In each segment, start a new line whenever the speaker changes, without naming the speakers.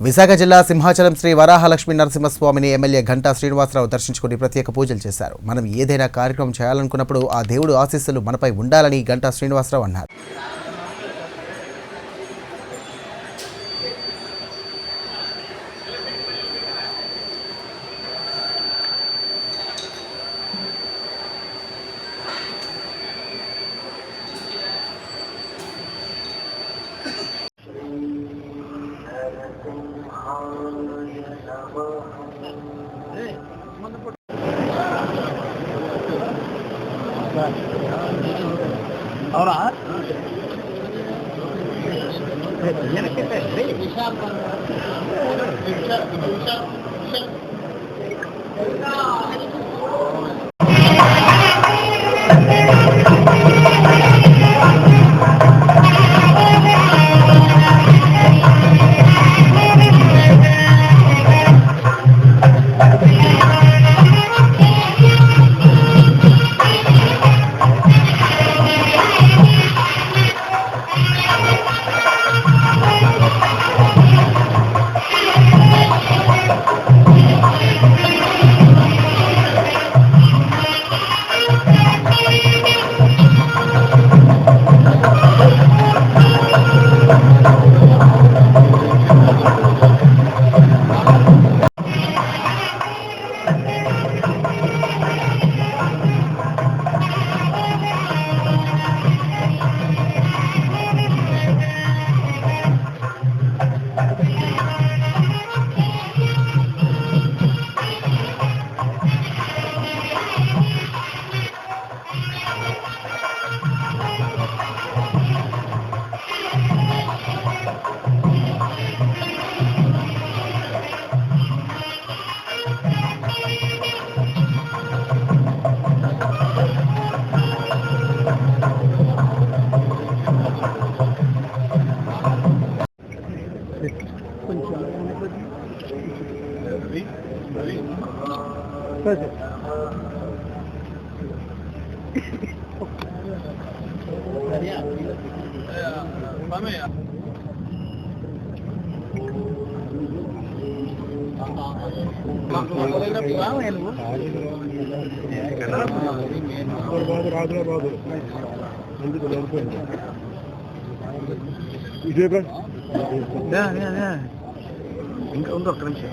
విశాఖ జిల్లా సింహాచలం శ్రీ వరాహలక్ష్మి నరసింహస్వామిని ఎమ్మెల్యే ఘంటా శ్రీనివాసరావు దర్శించుకుని ప్రత్యేక పూజలు చేశారు. మనం ఏదైనా కార్యక్రమం చేయాలనుకున్నప్పుడు ఆ దేవుడు ఆశీస్సులు మనపై ఉండాలని గంటా శ్రీనివాసరావు అన్నారు.
Tiene que ser frío. No, ఇదే
ఇంకా ఉంది ఒక్క నిమిషం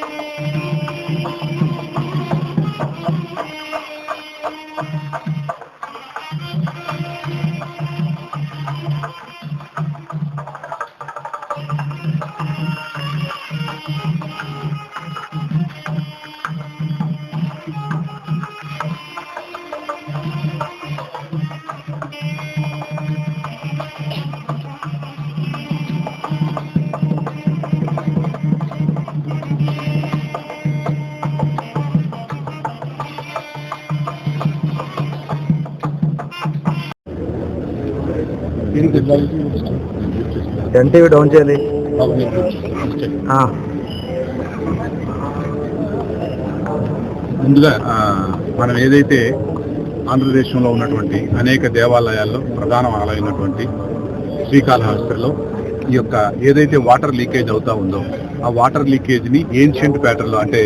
Thank you. ఎంత డౌన్ చేయాలి.
ముందుగా ఆ, మనం ఏదైతే ఆంధ్రదేశంలో ఉన్నటువంటి అనేక దేవాలయాల్లో ప్రధాన ఆలయమైనటువంటి శ్రీకాళహస్తిలో ఈ యొక్క ఏదైతే వాటర్ లీకేజ్ అవుతా ఉందో ఆ వాటర్ లీకేజ్ని ఏన్షియంట్ ప్యాటర్న్లో అంటే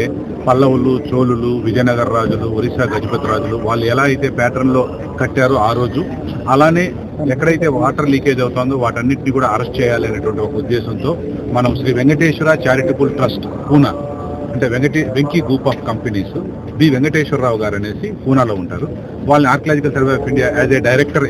పల్లవులు చోళులు విజయనగర రాజులు ఒరిస్సా గజపతి రాజులు వాళ్ళు ఎలా అయితే ప్యాటర్న్లో కట్టారో ఆ రోజు అలానే ఎక్కడైతే వాటర్ లీకేజ్ అవుతుందో వాటన్నిటిని కూడా అరెస్ట్ చేయాలి అనేటువంటి ఒక ఉద్దేశంతో మనం శ్రీ వెంకటేశ్వర చారిటబుల్ ట్రస్ట్ పూనా అంటే వెంకటే Venky group of companies B Venkateswara Rao గారు అనేసి పూనాలో ఉంటారు. వాళ్ళని archaeological survey of India as a director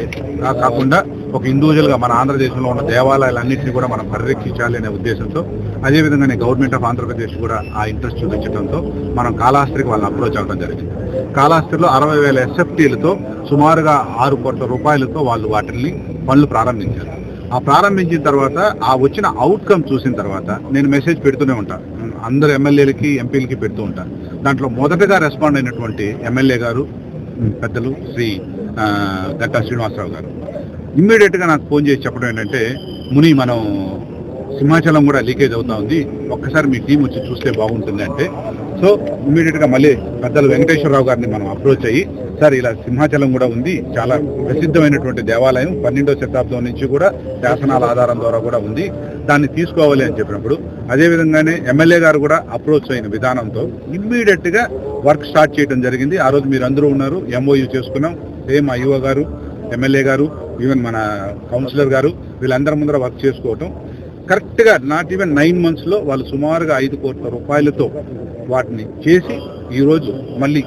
కాకుండా ఒక ఇండివిజువల్గా మన ఆంధ్రదేశంలో ఉన్న దేవాలయాలన్నింటినీ కూడా మనం పరిరక్షించాలి అనే ఉద్దేశంతో అదేవిధంగానే గవర్నమెంట్ ఆఫ్ ఆంధ్రప్రదేశ్ కూడా ఆ ఇంట్రెస్ట్ చూపించడంతో మనం కాళహస్తికి వాళ్ళని అప్రోచ్ అవ్వడం జరిగింది. కాళహస్తిలో అరవై వేల ఎస్ఎఫ్టీలతో సుమారుగా ఆరు కోట్ల రూపాయలతో వాళ్ళు వాటిని పనులు ప్రారంభించారు. ఆ ప్రారంభించిన తర్వాత ఆ వచ్చిన అవుట్కమ్ చూసిన తర్వాత నేను మెసేజ్ పెడుతూనే ఉంటాను అందరు ఎమ్మెల్యేలకి ఎంపీలకి పెడుతూ ఉంటాను దాంట్లో మొదటగా రెస్పాండ్ అయినటువంటి ఎమ్మెల్యే గారు పెద్దలు శ్రీ ఆ, గంటా శ్రీనివాసరావు గారు. ఇమ్మీడియట్గా నాకు ఫోన్ చేసి చెప్పడం ఏంటంటే ముని మనం సింహాచలం కూడా లీకేజ్ అవుతా ఉంది. ఒక్కసారి మీ టీం వచ్చి చూస్తే బాగుంటుంది అంటే సో ఇమ్మీడియట్గా మళ్ళీ పెద్దలు వెంకటేశ్వరరావు గారిని మనం అప్రోచ్ అయ్యి సార్ ఇలా సింహాచలం కూడా ఉంది చాలా ప్రసిద్ధమైనటువంటి దేవాలయం పన్నెండో శతాబ్దం నుంచి కూడా శాసనాల ఆధారం ద్వారా కూడా ఉంది దాన్ని తీసుకోవాలి అని చెప్పినప్పుడు అదే విధంగానే ఎమ్మెల్యే గారు కూడా అప్రోచ్ అయిన విధానంతో ఇమ్మీడియట్గా వర్క్ స్టార్ట్ చేయడం జరిగింది. ఆ రోజు మీరు అందరూ ఉన్నారు ఎంఓయూ చేసుకున్నాం సేమ్ ఐఓ గారు ఎమ్మెల్యే గారు ఈవెన్ మన కౌన్సిలర్ గారు వీళ్ళందరి ముందర వర్క్ చేసుకోవటం కరెక్ట్గా నాట్ ఈవెన్ నైన్ మంత్స్లో వాళ్ళు సుమారుగా ఐదు కోట్ల రూపాయలతో వాటిని చేసి ఈరోజు మళ్ళీ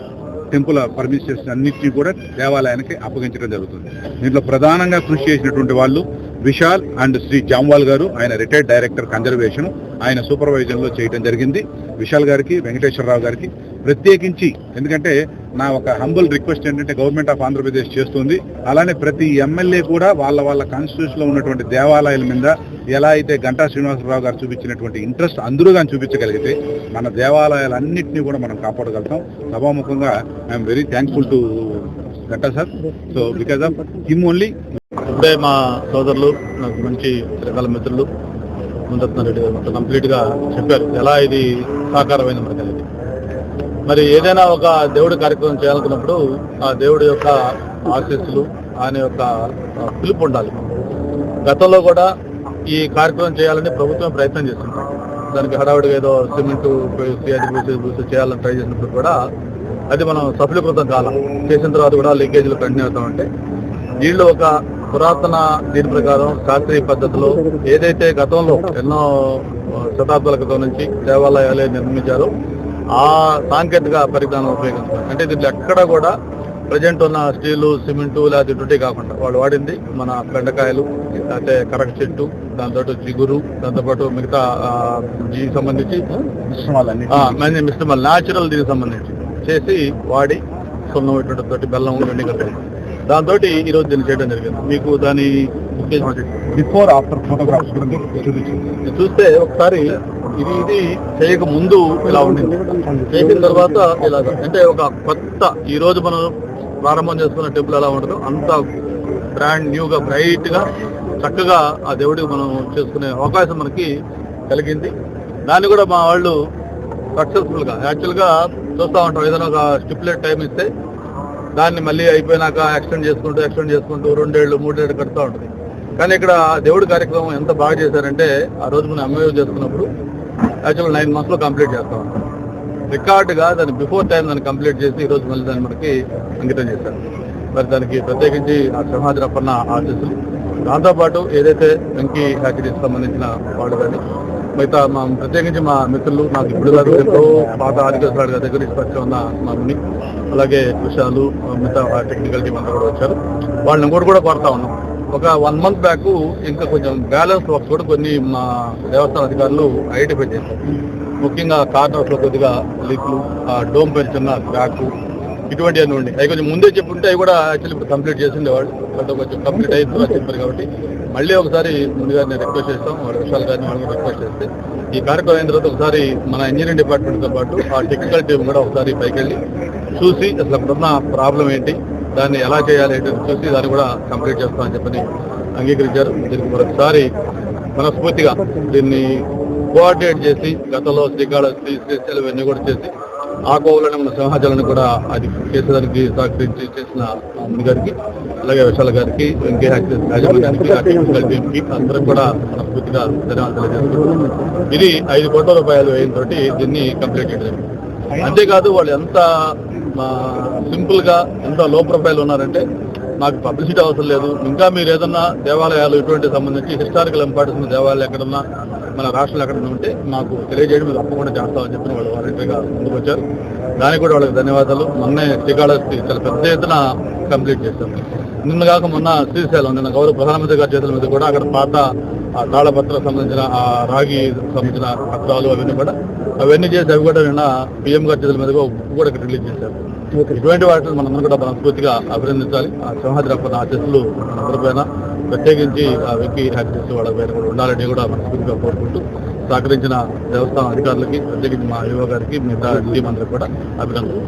టెంపుల్ పర్మిషన్స్ అన్నింటినీ కూడా దేవాలయానికి అప్పగించడం జరుగుతుంది. దీంట్లో ప్రధానంగా కృషి చేసినటువంటి వాళ్ళు విశాల్ అండ్ శ్రీ జామ్వాల్ గారు ఆయన రిటైర్డ్ డైరెక్టర్ కన్జర్వేషన్ ఆయన సూపర్వైజర్లో చేయడం జరిగింది. విశాల్ గారికి వెంకటేశ్వరరావు గారికి ప్రత్యేకించి ఎందుకంటే నా ఒక హంబుల్ రిక్వెస్ట్ ఏంటంటే గవర్నమెంట్ ఆఫ్ ఆంధ్రప్రదేశ్ చేస్తుంది. అలానే ప్రతి ఎమ్మెల్యే కూడా వాళ్ళ వాళ్ళ కాన్స్టిట్యూషన్లో ఉన్నటువంటి దేవాలయాల మీద ఎలా అయితే గంటా శ్రీనివాసరావు గారు చూపించినటువంటి ఇంట్రెస్ట్ అందరూ కానీ చూపించగలిగితే మన దేవాలయాలన్నింటినీ కూడా మనం కాపాడగలుగుతాం. సభాముఖంగా I'm very thankful to Ganta sir so because of him only
ఇప్పుడే మా సోదరులు నాకు మంచి చిరకాల మిత్రులు ముందత్న రెడ్డి గారు కంప్లీట్గా చెప్పారు. ఎలా ఇది సాకారమైంది మనకి అనేది మరి ఏదైనా ఒక దేవుడి కార్యక్రమం చేయాలనుకున్నప్పుడు ఆ దేవుడి యొక్క ఆశీస్సులు ఆయన యొక్క పిలుపు ఉండాలి. గతంలో కూడా ఈ కార్యక్రమం చేయాలని ప్రభుత్వం ప్రయత్నం చేస్తుంది దానికి హడావుడిగా ఏదో సిమెంట్ ఉపయోగించి అది పూసి పూసి చేయాలని ట్రై చేసినప్పుడు కూడా అది మనం సఫలీకృతం కాలం. చేసిన తర్వాత కూడా లీకేజీలు కంటిన్యూ అవుతా ఉంటే వీళ్ళు ఒక పురాతన దీని ప్రకారం శాస్త్రీయ పద్ధతిలో ఏదైతే గతంలో ఎన్నో శతాబ్దాల క్రితం నుంచి దేవాలయాలే నిర్మించారో ఆ సాంకేతిక పరిజ్ఞానం ఉపయోగించారు అంటే దీంట్లో ఎక్కడ కూడా ప్రజెంట్ ఉన్న స్టీలు సిమెంటు లేదా ఇటువంటి కాకుండా వాళ్ళు వాడింది మన బెండకాయలు లేకపోతే కరక చెట్టు దాంతో జిగురు దాంతోపాటు మిగతా దీనికి సంబంధించి మిశ్రమాలు న్యాచురల్ దీనికి సంబంధించి చేసి వాడి సున్నం ఇటువంటి తోటి బెల్లం ఇవన్నీ కలిపి దాంతో ఈ రోజు దీన్ని చేయడం జరిగింది. మీకు దాని
బిఫోర్ ఆఫ్టర్ ఫోటోగ్రాఫ్స్
చూస్తే ఒకసారి ఇది ఇది చేయక ముందు ఇలా ఉండింది. చేసిన తర్వాత ఇలా అంటే ఒక కొత్త ఈ రోజు మనం ప్రారంభం చేసుకున్న టెంపుల్ ఎలా ఉంటుందో అంత బ్రాండ్ న్యూగా బ్రైట్గా చక్కగా ఆ దేవుడికి మనం చేసుకునే అవకాశం మనకి కలిగింది. దాన్ని కూడా మా వాళ్ళు సక్సెస్ఫుల్గా యాక్చువల్గా చూస్తా ఉంటాం ఏదైనా ఒక స్టిపులేట్ టైం ఇస్తే దాన్ని మళ్ళీ అయిపోయినాక ఎక్స్టెండ్ చేసుకుంటూ ఎక్స్టెండ్ చేసుకుంటూ రెండేళ్ళు మూడేళ్ళు కడుతూ ఉంటుంది. కానీ ఇక్కడ దేవుడి కార్యక్రమం ఎంత బాగా చేశారంటే ఆ రోజు మనం ఎంఏ చేసుకున్నప్పుడు యాక్చువల్ నైన్ మంత్స్లో కంప్లీట్ చేస్తా. ఉంటాం రికార్డుగా దాన్ని బిఫోర్ టైం దాన్ని కంప్లీట్ చేసి ఈ రోజు మళ్ళీ దాన్ని మనకి అంకితం చేశారు. మరి దానికి ప్రత్యేకించి ఆ సింహాద్రప్పన్న ఆశీస్సులు. దాంతోపాటు ఏదైతే వెంకీ హ్యాకరీకి సంబంధించిన వాళ్ళు కానీ మిగతా మా ప్రత్యేకించి మా మిత్రులు నాకు ఇప్పుడు కాదు ఎంతో పాత ఆదికేశ్వరాడు గారి దగ్గర పరిచయం ఉన్న మా ముని అలాగే విషయాలు మిగతా టెక్నికల్ టీం అంతా కూడా వచ్చారు. వాళ్ళని కూడా కూడా కోరుతా ఉన్నాం. ఒక వన్ మంత్ బ్యాక్ ఇంకా కొంచెం బ్యాలెన్స్ వర్క్స్ కూడా కొన్ని మా దేవస్థాన అధికారులు ఐడెంటిఫై చేశారు. ముఖ్యంగా కార్నర్స్లో కొద్దిగా లీక్లు ఆ డోమ్ పెంచున్న బ్యాక్ ఇటువంటి అన్ని ఉండి. అవి కొంచెం ముందే చెప్పుంటే అవి కూడా యాక్చువల్లీ ఇప్పుడు కంప్లీట్ చేసిండేవాడు బట్ కొంచెం కంప్లీట్ అయిపోయి చెప్పారు కాబట్టి మళ్ళీ ఒకసారి ముందుగా నేను రిక్వెస్ట్ చేస్తాం. వాళ్ళ విషయాలు కానీ వాళ్ళని రిక్వెస్ట్ చేస్తే ఈ కార్యక్రమం అయిన తర్వాత ఒకసారి మన ఇంజనీరింగ్ డిపార్ట్మెంట్తో పాటు ఆ టెక్నికల్ టీం కూడా ఒకసారి పైకి వెళ్ళి చూసి అసలు అక్కడ ప్రాబ్లం ఏంటి దాన్ని ఎలా చేయాలి చూసి దాన్ని కూడా కంప్లీట్ చేస్తామని చెప్పని అంగీకరించారు. దీనికి మరొకసారి మనస్ఫూర్తిగా దీన్ని కోఆర్డినేట్ చేసి గతంలో శ్రీకాళహస్తి శ్రీశైలం ఇవన్నీ కూడా చేసి ఆ కోవలోనే మన సింహాచలాన్ని కూడా అది చేసేదానికి సహకరించి చేసిన ముని గారికి అలాగే విశాల గారికి వెంకయ్య యాక్సిస్ అందరం కూడా మనస్ఫూర్తిగా ధన్యవాదాలు తెలియజేస్తున్నాం. ఇది ఐదు కోట్ల రూపాయలు వ్యయంతో దీన్ని కంప్లీట్ చేయడం అంతేకాదు వాళ్ళు ఎంత సింపుల్గా ఎంత లో ప్రొఫైల్ ఉన్నారంటే నాకు పబ్లిసిటీ అవసరం లేదు. ఇంకా మీరు ఏదన్నా దేవాలయాలు ఇటువంటి సంబంధించి హిస్టారికల్ ఇంపార్టెన్స్ ఉన్న దేవాలయాలు ఎక్కడన్నా మన రాష్ట్రంలో ఎక్కడన్నా ఉంటే నాకు తెలియజేయడం మీరు తప్పకుండా చేస్తామని చెప్పిన వాళ్ళు వాలంటీర్గా ముందుకు వచ్చారు. దానికి కూడా వాళ్ళకి ధన్యవాదాలు. మొన్నే శ్రీకాళహస్తి చాలా పెద్ద ఎత్తున కంప్లీట్ చేశాం. నిన్న కాక మొన్న శ్రీశైలం నిన్న గౌరవ ప్రధానమంత్రి గారి చేతుల మీద కూడా అక్కడ పాత ఆ తాళపత్ర సంబంధించిన ఆ రాగి సంబంధించిన పత్రాలు అవన్నీ కూడా అవన్నీ చేసి అవి కూడా నిన్న పిఎం గారి చేతుల మీదుగా కూడా ఇక్కడ రిలీజ్ చేశారు. ఇటువంటి వాటిని మనందరం కూడా మనస్ఫూర్తిగా అభినందించాలి. ఆ సింహాద్రి అప్పన్న ఆశస్సులు మనందరిపైన ప్రత్యేకించి ఆ వెంకీ యాక్సిస్ వాళ్ళ పైన కూడా ఉండాలని కూడా మనస్ఫూర్తిగా కోరుకుంటూ సహకరించిన దేవస్థానం అధికారులకి ప్రత్యేకించి మా యువ గారికి మిగతా టీం అందరికి కూడా అభినందనలు.